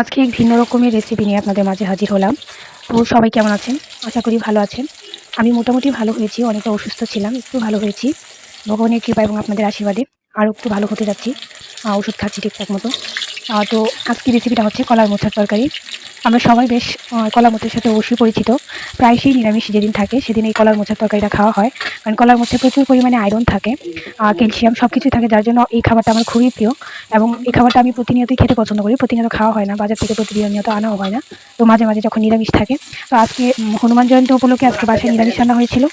আজকে এক ভিন্ন রকমের রেসিপি নিয়ে আপনাদের মাঝে হাজির হলাম। তো সবাই কেমন আছেন? আশা করি ভালো আছেন। আমি মোটামুটি ভালো হয়েছি, অনেকটা অসুস্থ ছিলাম, একটু ভালো হয়েছি। ভগবানের কৃপা এবং আপনাদের আশীর্বাদে আরও একটু ভালো হতে যাচ্ছি। ওষুধ খাচ্ছি ঠিকঠাক মতো। তো আজকে রেসিপিটা হচ্ছে কলার মোচার তরকারি। আমরা সবাই বেশ আহ, কলা মোচার সাথে অবশ্যই পরিচিত। প্রায়শই নিরামিষ যেদিন থাকে সেদিন এই কলার মোচার তরকারিটা খাওয়া হয়। কারণ কলার মোচে প্রচুর পরিমাণে আয়রন থাকে ক্যালসিয়াম সব কিছুই থাকে যার জন্য এই খাবারটা আমার খুবই প্রিয়। এবং এই খাবারটা আমি প্রতিনিয়তই খেতে পছন্দ করি প্রতিনিয়ত খাওয়া হয় না বাজার থেকে প্রতিনিয়ত আনাও হয় না। তো মাঝে মাঝে যখন নিরামিষ থাকে তো আজকে হনুমান জয়ন্তী উপলক্ষে আজকে বাসায় নিরামিষ রান্না হয়েছিল।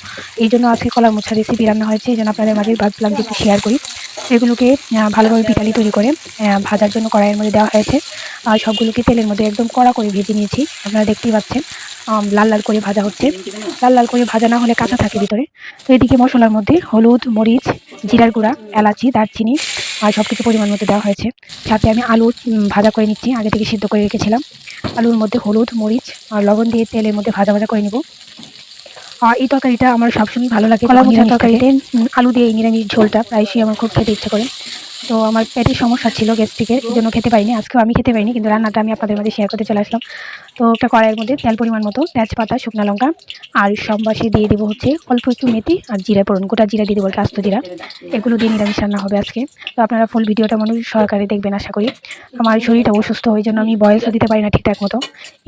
এই জন্য আজকে কলার মোছা রেসিপি রান্না হয়েছে এই জন্য আপনাদের মাঝে ভাবলাম যে শেয়ার করি। এগুলোকে ভালোভাবে পিটালি তৈরি করে ভাজার জন্য কড়াইয়ের মধ্যে দেওয়া হয়েছে। আর সবগুলোকে তেলের মধ্যে একদম কড়া করে ভেজে নিয়েছি। আপনারা দেখতেই পাচ্ছেন লাল লাল করে ভাজা হচ্ছে। লাল লাল করে ভাজা না হলে কাঁচা থাকে ভিতরে। তো এদিকে মশলার মধ্যে হলুদ, মরিচ, জিরার গুঁড়া, এলাচি, দারচিনি, আর সব কিছু পরিমাণ মতো দেওয়া হয়েছে। সাথে আমি আলু ভাজা করে নিচ্ছি, আগে থেকে সিদ্ধ করে রেখেছিলাম। আলুর মধ্যে হলুদ, মরিচ, আর লবণ দিয়ে তেলের মধ্যে ভাজা ভাজা করে নিব। এই তরকারিটা আমার সবসময় ভালো লাগে। কলা মোচার তরকারিতে? আলু দিয়ে এই নিরামিষ ঝোলটা প্রায়শই আমার খুব খেতে ইচ্ছে করে। তো আমার পেটের সমস্যা ছিল গ্যাস্ট্রিকের এই জন্য খেতে পারিনি। আজকেও আমি খেতে পারিনি কিন্তু রান্নাটা আমি আপনাদের মাঝে শেয়ার করতে চলে আসলাম। তো একটা কড়াইয়ের মধ্যে তেল পরিমাণ মতো তেজপাতা, শুকনো লঙ্কা আর সব বাসে দিয়ে দেবো হচ্ছে অল্প একটু মেথি আর জিরা পড়ুন গোটা জিরা দিয়ে দেবো আস্ত জিরা। এগুলো দিয়ে নিরামিষ রান্না হবে আজকে। তো আপনারা ফুল ভিডিওটা মনে সহকারে দেখবেন, আশা করি। আমার শরীরটা অসুস্থ হয়ে জন্য আমি বয়সও দিতে পারি না ঠিকঠাক মতো।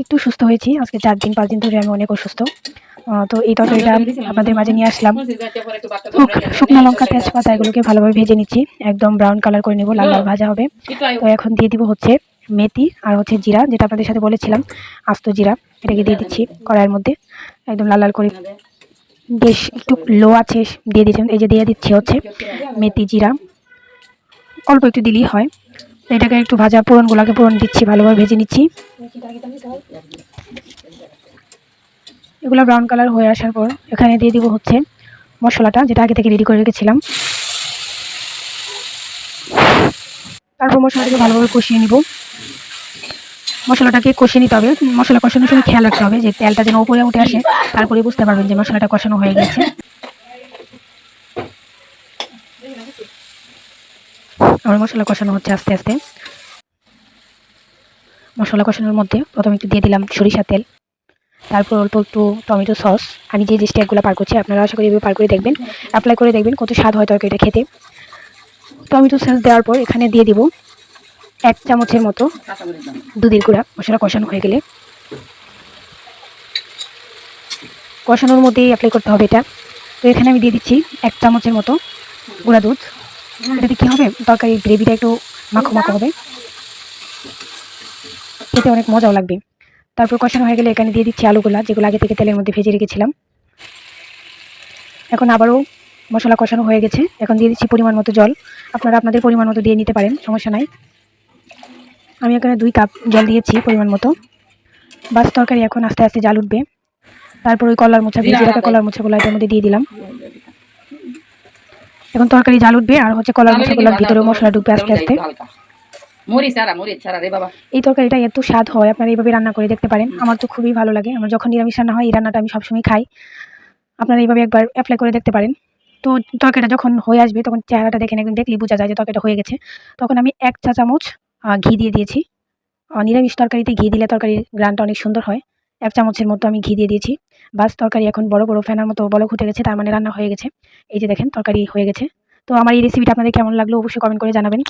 একটু সুস্থ হয়েছি, আজকে চার দিন, পাঁচ দিন ধরে আমি অনেক অসুস্থ। তো এই তরকারিটা আপনাদের মাঝে নিয়ে আসলাম। শুকনো লঙ্কা, তেজপাতা এগুলোকে ভালোভাবে ভেজে নিচ্ছি। একদম ব্রাউন কালার করে নেব, লাল লাল ভাজা হবে। তো এখন দিয়ে দিব হচ্ছে মেথি আর হচ্ছে জিরা, যেটা আপনাদের সাথে বলেছিলাম, আস্ত জিরা, এটাকে দিয়ে দিচ্ছি কড়াইয়ের মধ্যে, একদম লাল লাল করে। বেশ একটু লো আছে, দিয়ে দিচ্ছেন এই যে দিয়ে দিচ্ছি হচ্ছে মেথি, জিরা। অল্প একটু দিলেই হয়। এটাকে একটু ভাজা পোড়নগুলোকে পোড়ন দিচ্ছি, ভালোভাবে ভেজে নিচ্ছি। এগুলো ব্রাউন কালার হয়ে আসার পর এখানে দিয়ে দিব হচ্ছে মশলাটা, যেটা আগে থেকে রেডি করে রেখেছিলাম। তারপর মশলাটাকে ভালোভাবে কষিয়ে নিব। মশলাটাকে কষিয়ে নিতে হবে। মশলা কষানোর সময় খেয়াল রাখতে হবে যে তেলটা যেন উপরে উঠে আসে তারপরে বুঝতে পারবেন যে মশলাটা কষানো হয়ে গেছে। আমার মশলা কষানো হচ্ছে আস্তে আস্তে। মশলা কষানোর মধ্যে প্রথমে একটু দিয়ে দিলাম সরিষার তেল। তারপর অল্প একটু টমেটো সস। আমি যে যে স্টেপগুলো পার করছি, আপনারা আশা করি এভাবে পার করে দেখবেন। অ্যাপ্লাই করে দেখবেন কত স্বাদ হয় তরকারিটা খেতে। টমেটো সস দেওয়ার পর এখানে দিয়ে দিব এক চামচের মতো দুধের গুঁড়া মশলা কষানো হয়ে গেলে। কষানোর মধ্যেই অ্যাপ্লাই করতে হবে এটা। তো এখানে আমি দিয়ে দিচ্ছি এক চামচের মতো গুঁড়া দুধ। এটাতে কী হবে? তরকারি গ্রেভিটা একটু মাখো মাখো হবে। খেতে অনেক মজাও লাগবে। তারপর কষানো হয়ে গেলে এখানে দিয়ে দিচ্ছি আলুগুলা, যেগুলো আগে থেকে তেলের মধ্যে ভেজে রেখেছিলাম। এখন আবারও মশলা কষানো হয়ে গেছে। এখন দিয়ে দিচ্ছি পরিমাণ মতো জল। আপনারা আপনাদের পরিমাণ মতো দিয়ে নিতে পারেন, সমস্যা নাই। আমি এখানে দুই কাপ জল দিয়েছি পরিমাণ মতো। বাস তরকারি এখন আস্তে আস্তে জাল উঠবে। তারপর ওই কলার মোছা ভেজে রাখা কলার মোছাগুলো এটার মধ্যে দিয়ে দিলাম। এখন তরকারি জাল উঠবে আর হচ্ছে কলার মোচাগুলোর ভিতরে মশলা ঢুকবে আস্তে আস্তে। এই তরকারিটা এত স্বাদ হয় আপনারা এইভাবে রান্না করে দেখতে পারেন। আমার তো খুবই ভালো লাগে। আমার যখন নিরামিষ রান্না হয় এই রান্নাটা আমি সবসময় খাই। আপনারা এইভাবে একবার অ্যাপ্লাই করে দেখতে পারেন। তো তরকারিটা যখন হয়ে আসবে তখন চেহারাটা দেখেন একদম দেখলেই বোঝা যায় যে তরকারিটা হয়ে গেছে। তখন আমি এক চা চামচ ঘি দিয়ে দিয়েছি। নিরামিষ তরকারিতে ঘি দিলে তরকারির গ্রানটা অনেক সুন্দর হয়। এক চামচের মতো আমি ঘি দিয়ে দিয়েছি। বাস, তরকারি এখন বড় বড় ফেনার মতো বলো ঘুটে গেছে, তার মানে রান্না হয়ে গেছে। এই যে দেখেন, তরকারি হয়ে গেছে। তো আমার এই রেসিপিটা আপনাদের কেমন লাগল অবশ্যই কমেন্ট করে জানাবেন।